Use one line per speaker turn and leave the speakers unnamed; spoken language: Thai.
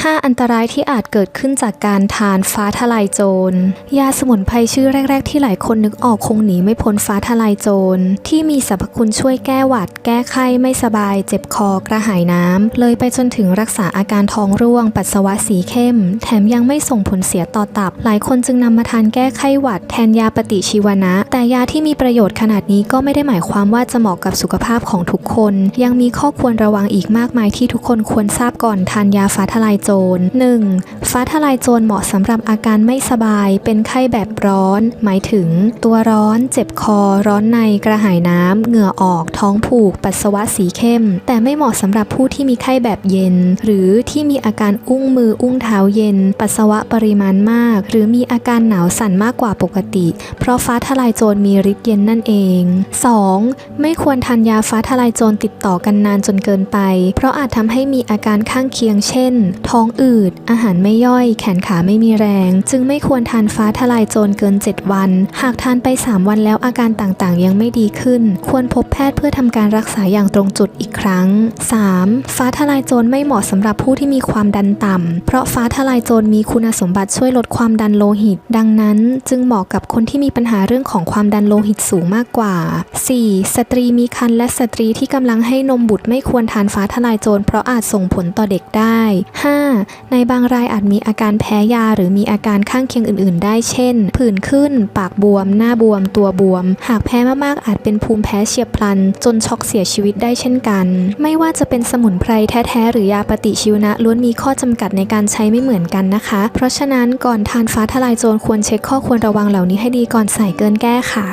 5 อันตรายที่อาจเกิดขึ้นจากการทานฟ้าทลายโจร ยาสมุนไพรชื่อแรก ๆ ที่หลายคนนึกออกคงหนีไม่พ้นฟ้าทลายโจร ที่มีสรรพคุณช่วยแก้หวัด แก้ไข้ไม่สบาย เจ็บคอกระหายน้ำ เลยไปจนถึงรักษาอาการท้องร่วง ปัสสาวะสีเข้ม แถมยังไม่ส่งผลเสียต่อตับ หลายคนจึงนำมาทานแก้ไข้หวัด แทนยาปฏิชีวนะ แต่ยาที่มีประโยชน์ขนาดนี้ก็ไม่ได้หมายความว่าจะเหมาะกับสุขภาพของทุกคน ยังมีข้อควรระวังอีกมากมายที่ทุกคนควรทราบก่อนทานยาฟ้าทลายโจร 1. ฟ้าทลายโจรเหมาะสำหรับอาการไม่สบาย เป็นไข้แบบร้อน หมายถึง ตัวร้อน เจ็บคอ ร้อนใน กระหายน้ำ เหงื่อออก ท้องผูก ปัสสาวะสีเข้ม แต่ไม่เหมาะสำหรับผู้ที่มีไข้แบบเย็น หรือที่มีอาการอุ้งมืออุ้งเท้าเย็น ปัสสาวะปริมาณมาก หรือมีอาการหนาวสั่นมากกว่าปกติ เพราะฟ้าทลายโจรมีฤทธิ์เย็นนั่นเอง 2. ไม่ควรทานยาฟ้าทลายโจรติดต่อกันนานจนเกินไป เพราะอาจทำให้มีอาการข้างเคียงเช่นท้ององอืด อาหารไม่ย่อย แขนขาไม่มีแรง จึงไม่ควรทานฟ้าทลายโจรเกิน 7 วัน หากทานไป 3 วันแล้วอาการต่างๆ ยังไม่ดีขึ้น ควรพบแพทย์เพื่อทำการรักษาอย่างตรงจุดอีกครั้ง 3. ฟ้าทลายโจรไม่เหมาะสำหรับผู้ที่มีความดันต่ำ เพราะฟ้าทลายโจรมีคุณสมบัติช่วยลดความดันโลหิต ดังนั้น จึงเหมาะกับคนที่มีปัญหาเรื่องของความดันโลหิตสูงมากกว่า 4. สตรีมีครรภ์และสตรีที่กำลังให้นมบุตรไม่ควรทานฟ้าทลายโจรเพราะอาจส่งผลต่อเด็กได้ 5. ในบางรายอาจมีอาการแพ้ยาหรือมีอาการข้างเคียงอื่น ๆ ได้เช่น ผื่นขึ้น ปากบวม หน้าบวม ตัวบวม หากแพ้มาก ๆ อาจเป็นภูมิแพ้เฉียบพลัน จนช็อกเสียชีวิตได้เช่นกัน ไม่ว่าจะเป็นสมุนไพรแท้ ๆ หรือยาปฏิชีวนะล้วนมีข้อจำกัดในการใช้ไม่เหมือนกันนะคะ เพราะฉะนั้นก่อนทานฟ้าทลายโจรควรเช็คข้อควรระวังเหล่านี้ให้ดีก่อนใส่เกินแก้ค่ะ